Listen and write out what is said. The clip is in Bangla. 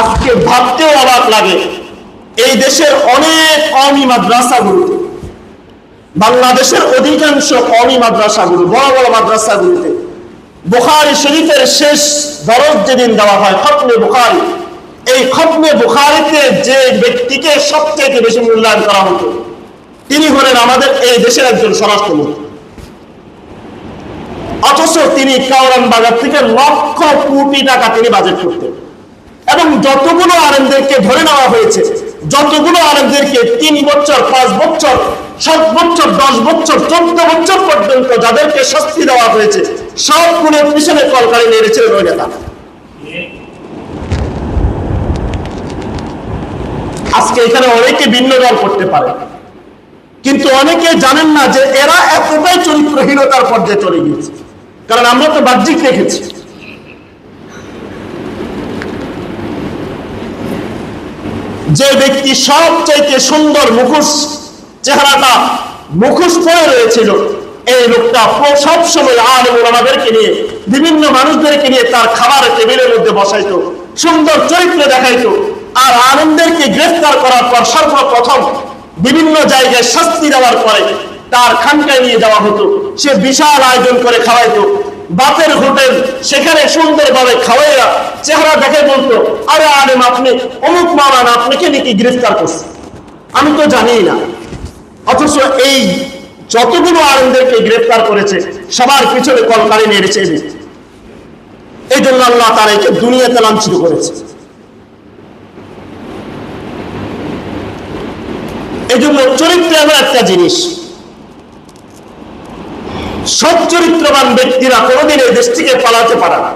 আজকে ভাবতেও অবাক লাগে। এই দেশের অনেক কমি মাদ্রাসাগুলোতে বাংলাদেশের অধিকাংশ কমি মাদ্রাসাগুলো, বড় বড় মাদ্রাসাগুলোতে বুখারি শরীফের শেষ দরজ যেদিন দেওয়া হয়, খতমে বুখারি। এই খতমে বুখারিতে যে ব্যক্তিকে সবচেয়ে বেশি মূল্যায়ন করা হতো, তিনি হলেন আমাদের এই দেশের একজন স্বরাষ্ট্রমন্ত্রী। অথচ তিনি কাউরান বাজার থেকে লক্ষ কোটি টাকা তিনি বাজেট করতেন। এবং যতগুলো আলেমদেরকে ধরে নেওয়া হয়েছে, যতগুলো আলেমদেরকে তিন বছর, পাঁচ বছর, সাত বছর, দশ বছর, চোদ্দ বছর পর্যন্ত যাদেরকে শাস্তি দেওয়া হয়েছে সবগুলোর পিছনে কলকারি নেড়েছিলেন ওই আজকে এখানে অনেকে ভিন্ন দল করতে পারে, কিন্তু অনেকে জানেন না যে এরা এতটাই চরিত্রহীনতার পর্যায়ে চলে গিয়েছে। কারণ আমরা তো বাহ্যিক রেখেছি যে ব্যক্তি সবচাইতে সুন্দর মুখোশ চেহারাটা মুখোশ পরে রয়েছিল, এই লোকটা সবসময় সময় ওলামাদেরকে নিয়ে, বিভিন্ন মানুষদেরকে নিয়ে তার খাবারের টেবিলের মধ্যে বসাইত, সুন্দর চরিত্র দেখাইত, আর আনন্দেরকে গ্রেফতার করার পর সর্বপ্রথম বিভিন্ন জায়গায় শাস্তি দেওয়ার পরে তার খানকায় নিয়ে যাওয়া হতো। সে বিশাল আয়োজন করে খাওয়াইতো। বাপের হোটেল, সেখানে সুন্দরভাবে খাওয়াইয়া চেহারা দেখে বলতো, আরে আলেম আপনি, অমুক মালান আপনাকে নাকি গ্রেফতার করছে। আমি তো জানি না। অথচ এই যতগুলো আলেমদেরকে গ্রেফতার করেছে, সবার পিছনে কলকারি নেড়েছে এই জন্য আল্লাহ তার একে দুনিয়াতে লাঞ্ছিত করেছে। এই জন্য চরিত্র এমন একটা জিনিস সৎ চরিত্রবান ব্যক্তিরা কোনোদিন এই দেশটিকে পালাতে পারে না।